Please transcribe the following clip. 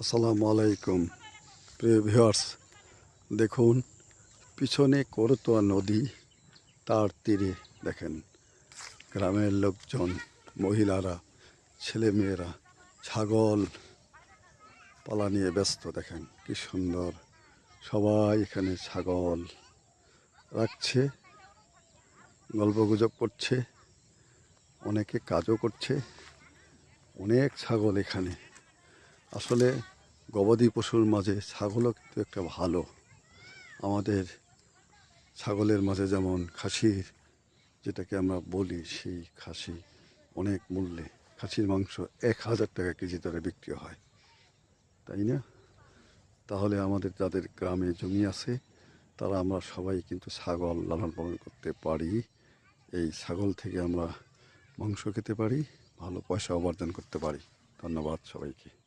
আসসালামু আলাইকুম। প্রিয় ভিউয়ার্স, দেখুন, পিছনে করতোয়া নদী, তার তীরে দেখেন, গ্রামের লোকজন, মহিলারা, ছেলেমেয়েরা, ছাগল পালা নিয়ে ব্যস্ত, দেখেন, কি সুন্দর। সবাই এখানে ছাগল রাখছে, গল্পগুজব করছে, অনেকে কাজও করছে, অনেক ছাগল এখানে। আসলে গবাদি পশুর মাঝে ছাগলও কিন্তু একটা ভালো। আমাদের ছাগলের মাঝে যেমন খাসির যেটাকে আমরা বলি সেই খাসি অনেক মূল্যে। খাসির মাংস এক হাজার টাকা কেজি দরে বিক্রি হয়। তাই না? তাহলে আমাদের যাদের গ্রামে জমি আছে, তারা আমরা সবাই কিন্তু ছাগল লালন পালন করতে পারি। এই ছাগল থেকে আমরা মাংস খেতে পারি, ভালো পয়সা উপার্জন করতে পারি। ধন্যবাদ সবাইকে।